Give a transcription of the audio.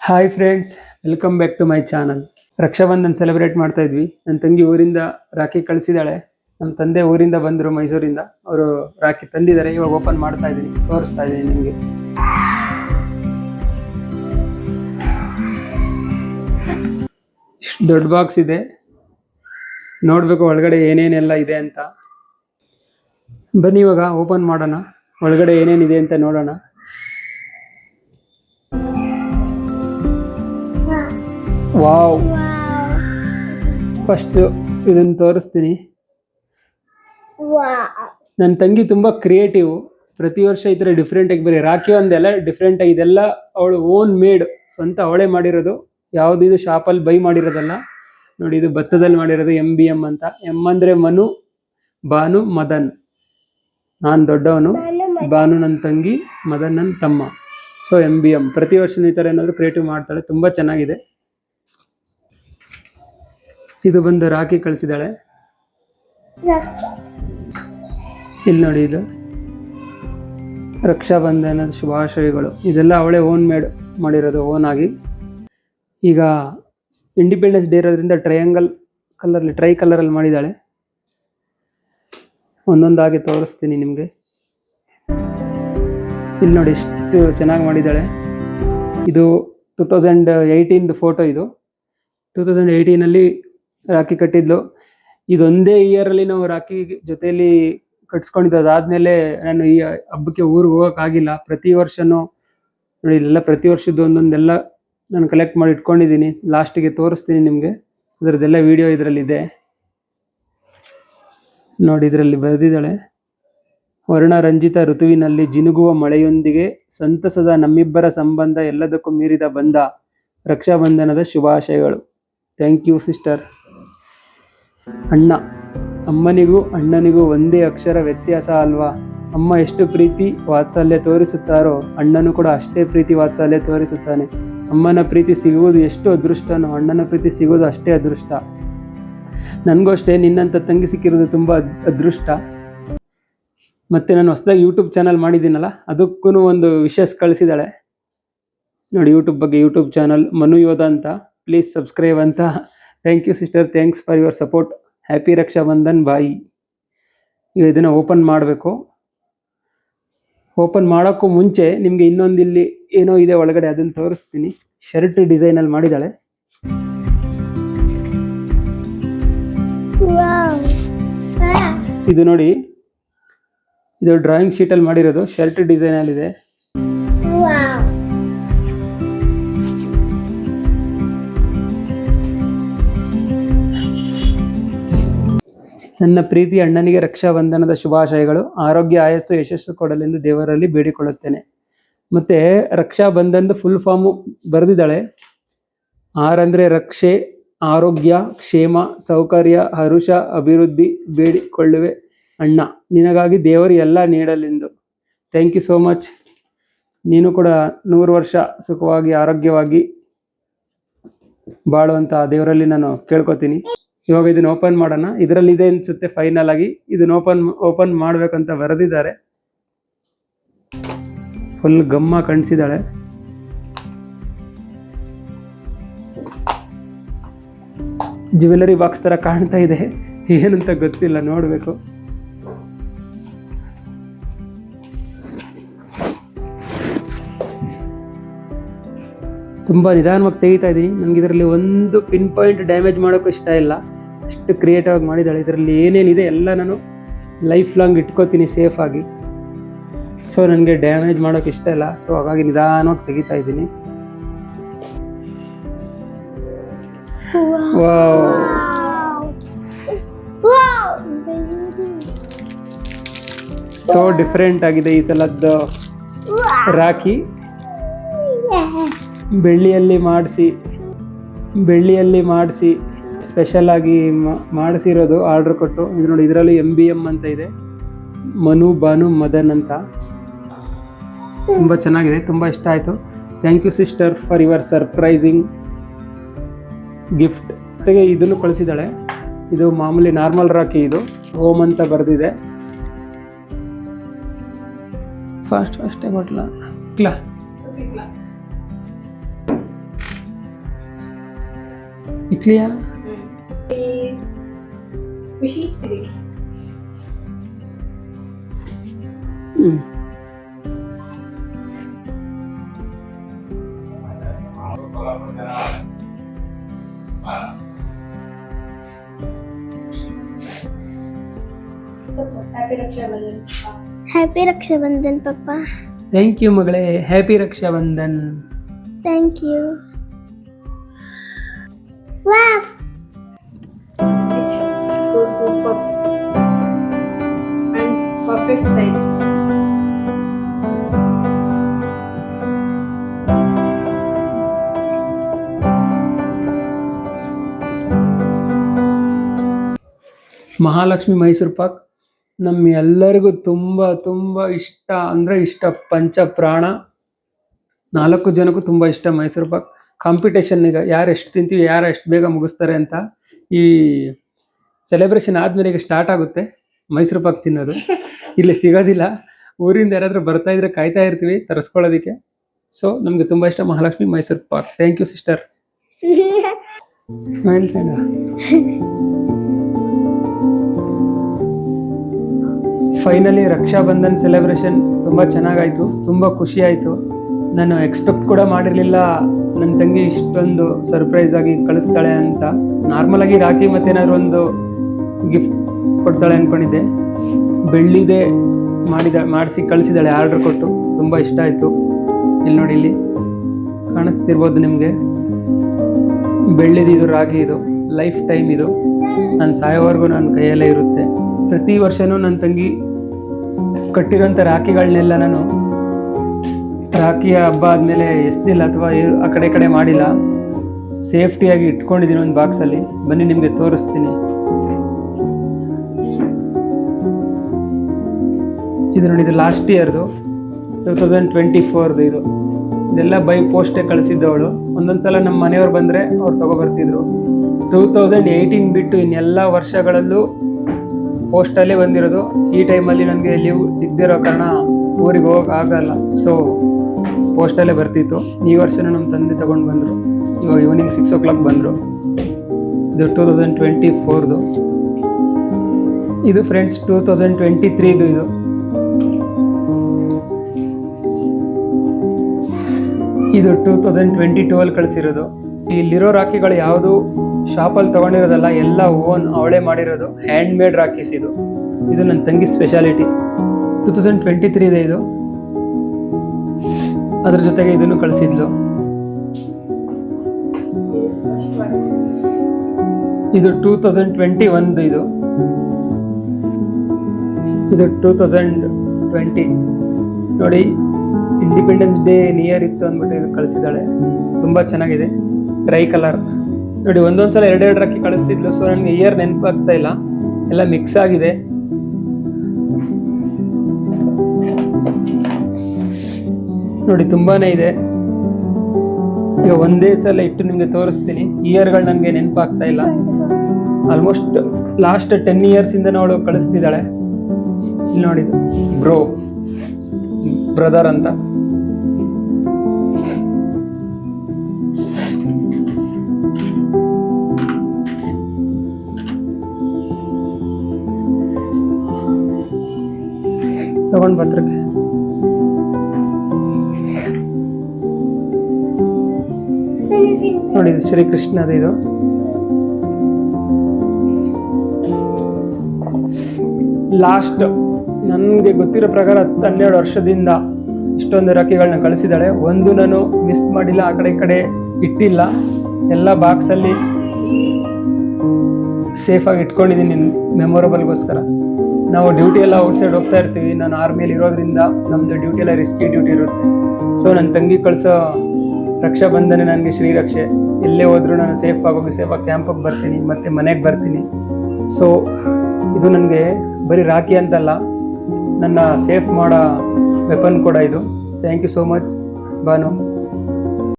Hi friends welcome back to my channel Rakshabandhan celebrate ಮಾಡ್ತಾ ಇದ್ವಿ. ನನ್ನ ತಂಗಿ ಊರಿಂದ ರಾಖಿ ಕಳಿಸಿದಾಳೆ. ನಮ್ಮ ತಂದೆ ಊರಿಂದ ಬಂದರು ಮೈಸೂರಿಂದ. ಅವರು ರಾಖಿ ತಂದಿದ್ದಾರೆ, ಇವಾಗ ಓಪನ್ ಮಾಡ್ತಾ ಇದ್ದೀನಿ, ತೋರಿಸ್ತಾ ಇದ್ದೀನಿ ನಿಮಗೆ. ಇಷ್ಟು ದೊಡ್ಡ ಬಾಕ್ಸ್ ಇದೆ. ನೋಡಬೇಕು ಒಳಗಡೆ ಏನೇನೆಲ್ಲ ಇದೆ ಅಂತ. ಬನ್ನಿ ಇವಾಗ ಓಪನ್ ಮಾಡೋಣ. ಒಳಗಡೆ ಏನೇನಿದೆ ಅಂತ ನೋಡೋಣ. ವಾವ್. ಫಸ್ಟ್ ಇದನ್ನು ತೋರಿಸ್ತೀನಿ. ನನ್ನ ತಂಗಿ ತುಂಬ ಕ್ರಿಯೇಟಿವ್ ಪ್ರತಿ ವರ್ಷ ಈ ಥರ ಡಿಫ್ರೆಂಟಾಗಿ ಬರೀ ರಾಖಿ ಒಂದೆಲ್ಲ ಡಿಫ್ರೆಂಟಾಗಿ ಇದೆಲ್ಲ ಅವಳು ಓನ್ ಮೇಡ್ ಸ್ವಂತ ಅವಳೇ ಮಾಡಿರೋದು. ಯಾವುದು ಇದು ಶಾಪಲ್ಲಿ ಬೈ ಮಾಡಿರೋದಲ್ಲ. ನೋಡಿ ಇದು ಭತ್ತದಲ್ಲಿ ಮಾಡಿರೋದು ಎಂ ಬಿ ಎಂ ಅಂತ. ಎಂ ಅಂದರೆ ಮನು ಬಾನು ಮದನ್. ನಾನು ದೊಡ್ಡವನು. ಬಾನು ನನ್ನ ತಂಗಿ ಮದನ್ ನನ್ನ ತಮ್ಮ. ಸೊ ಎಂ ಬಿ ಎಂ ಪ್ರತಿ ವರ್ಷ ಈ ಥರ ಏನಾದರೂ ಕ್ರಿಯೇಟಿವ್ ಮಾಡ್ತಾಳೆ. ತುಂಬ ಚೆನ್ನಾಗಿದೆ. ಇದು ಬಂದು ರಾಖಿ ಕಳಿಸಿದಾಳೆ ಇಲ್ಲಿ ನೋಡಿ ಇದು. ರಕ್ಷಾಬಂಧನದ ಶುಭಾಶಯಗಳು. ಇದೆಲ್ಲ ಅವಳೇ ಓನ್ ಮೇಡ್ ಮಾಡಿರೋದು ಓನ್ ಆಗಿ. ಈಗ ಇಂಡಿಪೆಂಡೆನ್ಸ್ ಡೇ ಇರೋದ್ರಿಂದ ಟ್ರಯಾಂಗಲ್ ಕಲರ್ಲಿ ಟ್ರೈ ಕಲರಲ್ಲಿ ಮಾಡಿದ್ದಾಳೆ. ಒಂದೊಂದಾಗಿ ತೋರಿಸ್ತೀನಿ ನಿಮಗೆ. ಇಲ್ಲಿ ನೋಡಿ ಎಷ್ಟು ಚೆನ್ನಾಗಿ ಮಾಡಿದ್ದಾಳೆ. ಇದು ಟೂ ತೌಸಂಡ್ ಏಯ್ಟೀನ್ದು ಫೋಟೋ ಇದು. ಟೂ ತೌಸಂಡ್ ಏಯ್ಟೀನಲ್ಲಿ ರಾಖಿ ಕಟ್ಟಿದ್ಲು. ಇದೊಂದೇ ಇಯರಲ್ಲಿ ನಾವು ರಾಖಿ ಜೊತೆಯಲ್ಲಿ ಕಟ್ಸ್ಕೊಂಡಿದ್ದು ಅದಾದ್ಮೇಲೆ ನಾನು ಈ ಹಬ್ಬಕ್ಕೆ ಊರಿಗೆ ಹೋಗೋಕ್ಕಾಗಿಲ್ಲ. ಪ್ರತಿ ವರ್ಷನೂ ನೋಡಿ, ಇಲ್ಲೆಲ್ಲ ಪ್ರತಿ ವರ್ಷದ್ದು ಒಂದೊಂದೆಲ್ಲ ನಾನು ಕಲೆಕ್ಟ್ ಮಾಡಿ ಇಟ್ಕೊಂಡಿದ್ದೀನಿ. ಲಾಸ್ಟಿಗೆ ತೋರಿಸ್ತೀನಿ ನಿಮಗೆ. ಅದರದ್ದೆಲ್ಲ ವಿಡಿಯೋ ಇದರಲ್ಲಿದೆ. ನೋಡಿ, ಇದರಲ್ಲಿ ಬರೆದಿದ್ದಾಳೆ ವರ್ಣರಂಜಿತ ಋತುವಿನಲ್ಲಿ ಜಿನುಗುವ ಮಳೆಯೊಂದಿಗೆ ಸಂತಸದ ನಮ್ಮಿಬ್ಬರ ಸಂಬಂಧ ಎಲ್ಲದಕ್ಕೂ ಮೀರಿದ ಬಂದ ರಕ್ಷಾಬಂಧನದ ಶುಭಾಶಯಗಳು. ಥ್ಯಾಂಕ್ ಯು ಸಿಸ್ಟರ್ ಅಣ್ಣ. ಅಮ್ಮನಿಗೂ ಅಣ್ಣನಿಗೂ ಒಂದೇ ಅಕ್ಷರ ವ್ಯತ್ಯಾಸ ಅಲ್ವಾ? ಅಮ್ಮ ಎಷ್ಟು ಪ್ರೀತಿ ವಾತ್ಸಲ್ಯ ತೋರಿಸುತ್ತಾರೋ, ಅಣ್ಣನು ಕೂಡ ಅಷ್ಟೇ ಪ್ರೀತಿ ವಾತ್ಸಲ್ಯ ತೋರಿಸುತ್ತಾನೆ. ಅಮ್ಮನ ಪ್ರೀತಿ ಸಿಗುವುದು ಎಷ್ಟು ಅದೃಷ್ಟನೋ, ಅಣ್ಣನ ಪ್ರೀತಿ ಸಿಗುವುದು ಅಷ್ಟೇ ಅದೃಷ್ಟ. ನನಗೂ ಅಷ್ಟೇ ನಿನ್ನಂಥ ತಂಗಿ ಸಿಕ್ಕಿರೋದು ತುಂಬ ಅದೃಷ್ಟ. ಮತ್ತು ನಾನು ಹೊಸದಾಗಿ ಯೂಟ್ಯೂಬ್ ಚಾನಲ್ ಮಾಡಿದ್ದೀನಲ್ಲ, ಅದಕ್ಕೂ ಒಂದು ವಿಶಸ್ ಕಳಿಸಿದ್ದಾಳೆ ನೋಡಿ ಯೂಟ್ಯೂಬ್ ಬಗ್ಗೆ ಯೂಟ್ಯೂಬ್ ಚಾನಲ್ ಮನು ಯೋಧ ಅಂತ ಪ್ಲೀಸ್ ಸಬ್ಸ್ಕ್ರೈಬ್ ಅಂತ. Thank you sister thanks for your support happy Rakshabandhan ಬಾಯಿ ಈಗ ಇದನ್ನು ಓಪನ್ ಮಾಡಬೇಕು. ಓಪನ್ ಮಾಡೋಕ್ಕೂ ಮುಂಚೆ ನಿಮಗೆ ಇನ್ನೊಂದು ಇಲ್ಲಿ ಏನೋ ಇದೆ ಒಳಗಡೆ ಅದನ್ನು ತೋರಿಸ್ತೀನಿ. ಶರ್ಟ್ ಡಿಸೈನಲ್ಲಿ ಮಾಡಿದ್ದಾಳೆ. ಇದು ನೋಡಿ ಇದು ಡ್ರಾಯಿಂಗ್ ಶೀಟಲ್ಲಿ ಮಾಡಿರೋದು. ಶರ್ಟ್ ಡಿಸೈನಲ್ಲಿದೆ ನನ್ನ ಪ್ರೀತಿ ಅಣ್ಣನಿಗೆ ರಕ್ಷಾಬಂಧನದ ಶುಭಾಶಯಗಳು. ಆರೋಗ್ಯ, ಆಯಸ್ಸು, ಯಶಸ್ಸು ಕೊಡಲೆಂದು ದೇವರಲ್ಲಿ ಬೇಡಿಕೊಳ್ಳುತ್ತೇನೆ. ಮತ್ತೆ ರಕ್ಷಾಬಂಧನದ ಫುಲ್ ಫಾರ್ಮು ಬರೆದಿದ್ದಾಳೆ. ಆರ್ ರಕ್ಷೆ, ಆರೋಗ್ಯ, ಕ್ಷೇಮ, ಸೌಕರ್ಯ, ಹರುಷ, ಅಭಿವೃದ್ಧಿ, ಬೇಡಿಕೊಳ್ಳುವೆ ಅಣ್ಣ. ನಿನಗಾಗಿ ದೇವರು ಎಲ್ಲ ನೀಡಲೆಂದು. ಥ್ಯಾಂಕ್ ಯು ಸೋ ಮಚ್ ನೀನು ಕೂಡ ನೂರು ವರ್ಷ ಸುಖವಾಗಿ, ಆರೋಗ್ಯವಾಗಿ ಬಾಳುವಂತ ದೇವರಲ್ಲಿ ನಾನು ಕೇಳ್ಕೊತೀನಿ. ಇವಾಗ ಇದನ್ನ ಓಪನ್ ಮಾಡೋಣ. ಇದರಲ್ಲಿ ಇದೆ ಅನ್ಸುತ್ತೆ ಫೈನಲ್ ಆಗಿ. ಇದನ್ನ ಓಪನ್ ಓಪನ್ ಮಾಡ್ಬೇಕಂತ ಬರೆದಿದ್ದಾರೆ. ಫುಲ್ ಗಮ್ಮ ಕಾಣಿಸಿದಾಳೆ ಜ್ಯುವೆಲರಿ ಬಾಕ್ಸ್ ತರ ಕಾಣ್ತಾ ಇದೆ. ಏನಂತ ಗೊತ್ತಿಲ್ಲ, ನೋಡ್ಬೇಕು. ತುಂಬಾ ನಿಧಾನವಾಗಿ ತೆಗಿತಾ ಇದ್ದೀನಿ ನನಗೆ ಇದರಲ್ಲಿ ಒಂದು ಪಿನ್ ಪಾಯಿಂಟ್ ಡ್ಯಾಮೇಜ್ ಮಾಡೋಕ್ಕೂ ಇಷ್ಟ ಇಲ್ಲ. ಅಷ್ಟು ಕ್ರಿಯೇಟಿವ್ ಆಗಿ ಮಾಡಿದ್ದಾಳೆ. ಇದರಲ್ಲಿ ಏನೇನಿದೆ ಎಲ್ಲ ನಾನು ಲೈಫ್ ಲಾಂಗ್ ಇಟ್ಕೋತೀನಿ ಸೇಫಾಗಿ ಆಗಿ. ಸೊ ನನಗೆ ಡ್ಯಾಮೇಜ್ ಮಾಡೋಕೆ ಇಷ್ಟ ಇಲ್ಲ. ಸೊ ಹಾಗಾಗಿ ನಿಧಾನವಾಗಿ ತೆಗಿತಾ ಇದ್ದೀನಿ. ಸೊ ಡಿಫ್ರೆಂಟ್ ಆಗಿದೆ ಈ ಸಲದ್ದು ರಾಖಿ. ಬೆಳ್ಳಿಯಲ್ಲಿ ಮಾಡಿಸಿ ಬೆಳ್ಳಿಯಲ್ಲಿ ಮಾಡಿಸಿ. ಸ್ಪೆಷಲ್ ಆಗಿ ಮಾಡಿಸಿರೋದು ಆರ್ಡರ್ ಕೊಟ್ಟು, ಇದು ನೋಡಿ, ಇದರಲ್ಲಿ ಎಂ ಬಿ ಎಂ ಅಂತ ಇದೆ. ಮನು ಬಾನು ಮದನ್ ಅಂತ. ತುಂಬ ಚೆನ್ನಾಗಿದೆ, ತುಂಬ ಇಷ್ಟ ಆಯಿತು. Thank you sister for your surprising gift ಜೊತೆಗೆ ಇದನ್ನು ಕಳಿಸಿದ್ದಾಳೆ. ಇದು ಮಾಮೂಲಿ ನಾರ್ಮಲ್ ರಾಕಿ ಇದು. ಹೋಮ್ ಅಂತ ಬರೆದಿದೆ. ಫಾಸ್ಟ್ ಅಷ್ಟೇ ಕೊಟ್ಲ? ಕ್ಲಾ ಇಟ್ಲಿಯಾ ಖುಷಿ ಇದಕ್ಕೆ ಹ್ಞೂ ಸ್ವಲ್ಪ ಹ್ಯಾಪಿ ರಕ್ಷಾಬಂಧನ್ ಹ್ಯಾಪಿ ರಕ್ಷಾಬಂಧನ್ ಪಪ್ಪ ಥ್ಯಾಂಕ್ ಯು ಮಗಳೇ happy Rakshabandhan thank you wow size. Mahalakshmi Mysore pak. ನಮ್ಮ ಎಲ್ಲರಿಗೂ ತುಂಬ ತುಂಬ ಇಷ್ಟ. ಅಂದರೆ ಇಷ್ಟ ಪಂಚ ಪ್ರಾಣ. ನಾಲ್ಕು ಜನಕ್ಕೂ ತುಂಬ ಇಷ್ಟ ಮೈಸೂರು ಪಾಕ್. ಕಾಂಪಿಟೇಷನ್ ಈಗ ಯಾರು ಎಷ್ಟು ತಿಂತೀವಿ ಯಾರು ಎಷ್ಟು ಬೇಗ ಮುಗಿಸ್ತಾರೆ ಅಂತ ಈ ಸೆಲೆಬ್ರೇಷನ್ ಆದಮೇಲೆ ಈಗ ಸ್ಟಾರ್ಟ್ ಆಗುತ್ತೆ. ಮೈಸೂರು ಪಾಕ್ ತಿನ್ನೋದು. ಇಲ್ಲಿ ಸಿಗೋದಿಲ್ಲ. ಊರಿಂದ ಯಾರಾದರೂ ಬರ್ತಾ ಇದ್ರೆ ಕಾಯ್ತಾ ಇರ್ತೀವಿ, ತರಿಸ್ಕೊಳ್ಳೋದಕ್ಕೆ. ಸೊ ನಮಗೆ ತುಂಬ ಇಷ್ಟ Mahalakshmi Mysore pak. Thank you sister finally Raksha Bandhan celebration ತುಂಬ ಚೆನ್ನಾಗಾಯ್ತು, ತುಂಬ ಖುಷಿ ಆಯಿತು. ನಾನು ಎಕ್ಸ್ಪೆಕ್ಟ್ ಕೂಡ ಮಾಡಿರಲಿಲ್ಲ. ನನ್ನ ತಂಗಿ ಇಷ್ಟೊಂದು ಸರ್ಪ್ರೈಸ್ ಆಗಿ ಕಳಿಸ್ತಾಳೆ ಅಂತ. ನಾರ್ಮಲ್ ಆಗಿ ರಾಖಿ ಮತ್ತೇನಾದ್ರು ಒಂದು ಗಿಫ್ಟ್ ಕೊಡ್ತಾಳೆ ಅಂದ್ಕೊಂಡಿದ್ದೆ ಬೆಳ್ಳಿದೆ ಮಾಡಿದ, ಮಾಡಿಸಿ ಕಳಿಸಿದ್ದಾಳೆ ಆರ್ಡ್ರ್ ಕೊಟ್ಟು. ತುಂಬ ಇಷ್ಟ ಆಯಿತು. ಇಲ್ಲಿ ನೋಡಿ ಇಲ್ಲಿ ಕಾಣಿಸ್ತಿರ್ಬೋದು ನಿಮಗೆ. ಬೆಳ್ಳಿದು ಇದು, ರಾಗಿ ಇದು ಲೈಫ್ ಟೈಮ್ ಇದು. ನಾನು ಸಾಯೋವರೆಗೂ ನನ್ನ ಕೈಯಲ್ಲೇ ಇರುತ್ತೆ. ಪ್ರತಿ ವರ್ಷನೂ ನನ್ನ ತಂಗಿ ಕಟ್ಟಿರೋಂಥ ರಾಖಿಗಳನ್ನೆಲ್ಲ ನಾನು ರಾಖಿಯ ಹಬ್ಬ ಆದಮೇಲೆ ಎಸ್ತಿಲ್ಲ ಅಥವಾ ಆ ಕಡೆ ಕಡೆ ಮಾಡಿಲ್ಲ. ಸೇಫ್ಟಿಯಾಗಿ ಇಟ್ಕೊಂಡಿದ್ದೀನಿ ಒಂದು ಬಾಕ್ಸಲ್ಲಿ ಬನ್ನಿ ನಿಮಗೆ ತೋರಿಸ್ತೀನಿ. ಇದು ನೋಡಿ, ಇದು ಲಾಸ್ಟ್ ಇಯರ್ದು ಟೂ ತೌಸಂಡ್ ಟ್ವೆಂಟಿ ಫೋರ್ದು ಇದು. ಇದೆಲ್ಲ ಬೈ ಪೋಸ್ಟೇ ಕಳಿಸಿದ್ದವಳು. ಒಂದೊಂದು ಸಲ ನಮ್ಮ ಮನೆಯವ್ರು ಬಂದರೆ ಅವ್ರು ತಗೊಬರ್ತಿದ್ರು. ಟೂ ತೌಸಂಡ್ ಏಯ್ಟೀನ್ ಬಿಟ್ಟು ಇನ್ನೆಲ್ಲ ವರ್ಷಗಳಲ್ಲೂ ಪೋಸ್ಟಲ್ಲೇ ಬಂದಿರೋದು. ಈ ಟೈಮಲ್ಲಿ ನನಗೆ ಲೀವ್ ಸಿಗದಿರೋ ಕಾರಣ ಊರಿಗೆ ಹೋಗಿ ಆಗಲ್ಲ. ಸೊ ಪೋಸ್ಟಲ್ಲೇ ಬರ್ತಿತ್ತು. ಈ ವರ್ಷನೂ ನಮ್ಮ ತಂದೆ ತೊಗೊಂಡು ಬಂದರು. ಇವಾಗ ಈವ್ನಿಂಗ್ ಸಿಕ್ಸ್ ಓ ಕ್ಲಾಕ್ ಬಂದರು. ಇದು ಟೂ ತೌಸಂಡ್ ಟ್ವೆಂಟಿ ಫೋರ್ದು ಇದು ಫ್ರೆಂಡ್ಸ್ ಟೂ ತೌಸಂಡ್ ಟ್ವೆಂಟಿ ತ್ರೀದು ಇದು. ಇದು ಟೂ ತೌಸಂಡ್ ಟ್ವೆಂಟಿ ಟೂ ಅಲ್ಲಿ ಕಳಿಸಿರೋದು. ಇಲ್ಲಿರೋ ರಾಖಿಗಳು ಯಾವುದು ಶಾಪಲ್ಲಿ ತಗೊಂಡಿರೋದಲ್ಲ, ಎಲ್ಲ ಓನ್ ಅವಳೆ ಮಾಡಿರೋದು ಹ್ಯಾಂಡ್ ಮೇಡ್ ರಾಖೀಸ್ ಇದು. ಇದು ನನ್ನ ತಂಗಿ speciality two thousand twenty three ಇದೆ ಇದು. ಅದ್ರ ಜೊತೆಗೆ ಇದನ್ನು ಕಳಿಸಿದ್ಲು. ಇದು ಟೂ ತೌಸಂಡ್ ಟ್ವೆಂಟಿ ಒಂದು ಇದು. ಇದು ಟೂ ತೌಸಂಡ್ ಟ್ವೆಂಟಿ ನೋಡಿ ಇಂಡಿಪೆಂಡೆನ್ಸ್ ಡೇ ನಿಯರ್ ಇತ್ತು ಅಂದ್ಬಿಟ್ಟು ಇದು ಕಳಿಸಿದ್ದಾಳೆ. ತುಂಬ ಚೆನ್ನಾಗಿದೆ. ಡ್ರೈ ಕಲರ್ ನೋಡಿ, ಒಂದೊಂದ್ಸಲ ಎರಡೆರಡು ರಾಕಿ ಕಳಿಸ್ತಿದ್ಲು ಸೊ ನನಗೆ ಇಯರ್ ನೆನಪಾಗ್ತಾ ಇಲ್ಲ. ಎಲ್ಲ ಮಿಕ್ಸ್ ಆಗಿದೆ. ನೋಡಿ, ತುಂಬಾನೇ ಇದೆ. ಈಗ ಒಂದೇ ಸಲ ಇಟ್ಟು ನಿಮಗೆ ತೋರಿಸ್ತೀನಿ. ಇಯರ್ಗಳು ನನಗೆ ನೆನಪಾಗ್ತಾ ಇಲ್ಲ. ಆಲ್ಮೋಸ್ಟ್ ಲಾಸ್ಟ್ ಟೆನ್ ಇಯರ್ಸ್ ಇಂದ ಅವಳು ಕಳಿಸ್ತಿದ್ದಾಳೆ. ಇಲ್ಲಿ ನೋಡಿ ಬ್ರೋ ಬ್ರದರ್ ಅಂತ. ತಗೊಂಡ್ ಬಂದ್ರಿ ನೋಡಿ, ಇದು ಶ್ರೀಕೃಷ್ಣದ ಇದು. ಲಾಸ್ಟ್ ನನಗೆ ಗೊತ್ತಿರೋ ಪ್ರಕಾರ ಹತ್ತು ಹನ್ನೆರಡು ವರ್ಷದಿಂದ ಇಷ್ಟೊಂದು ರಕ್ಕೆಗಳನ್ನ ಕಳಿಸಿದ್ದಾಳೆ ಒಂದು ನಾನು ಮಿಸ್ ಮಾಡಿಲ್ಲ, ಆ ಕಡೆ ಈ ಕಡೆ ಇಟ್ಟಿಲ್ಲ. ಎಲ್ಲ ಬಾಕ್ಸಲ್ಲಿ ಸೇಫಾಗಿ ಇಟ್ಕೊಂಡಿದ್ದೀನಿ ಮೆಮೊರಬಲ್ಗೋಸ್ಕರ ನಾವು ಡ್ಯೂಟಿ ಎಲ್ಲ ಔಟ್ಸೈಡ್ ಹೋಗ್ತಾ ಇರ್ತೀವಿ. ನಾನು ಆರ್ಮಿಯಲ್ಲಿ ಇರೋದ್ರಿಂದ ನಮ್ಮದು ಡ್ಯೂಟಿ ಎಲ್ಲ ರಿಸ್ಕಿ ಡ್ಯೂಟಿ ಇರುತ್ತೆ. ಸೊ ನನ್ನ ತಂಗಿ ಕಳಿಸೋ ರಕ್ಷಾ ಬಂಧನೆ ನನಗೆ ಶ್ರೀರಕ್ಷೆ ಎಲ್ಲೇ ಹೋದರೂ ನಾನು ಸೇಫ್ ಆಗೋಗಿ ಸೇಫಾಗಿ ಕ್ಯಾಂಪಿಗೆ ಬರ್ತೀನಿ, ಮತ್ತೆ ಮನೆಗೆ ಬರ್ತೀನಿ. ಸೊ ಇದು ನನಗೆ ಬರೀ ರಾಖಿ ಅಂತಲ್ಲ, ನನ್ನ ಸೇಫ್ ಮಾಡೋ ವೆಪನ್ ಕೂಡ ಇದು. Thank you so much Banu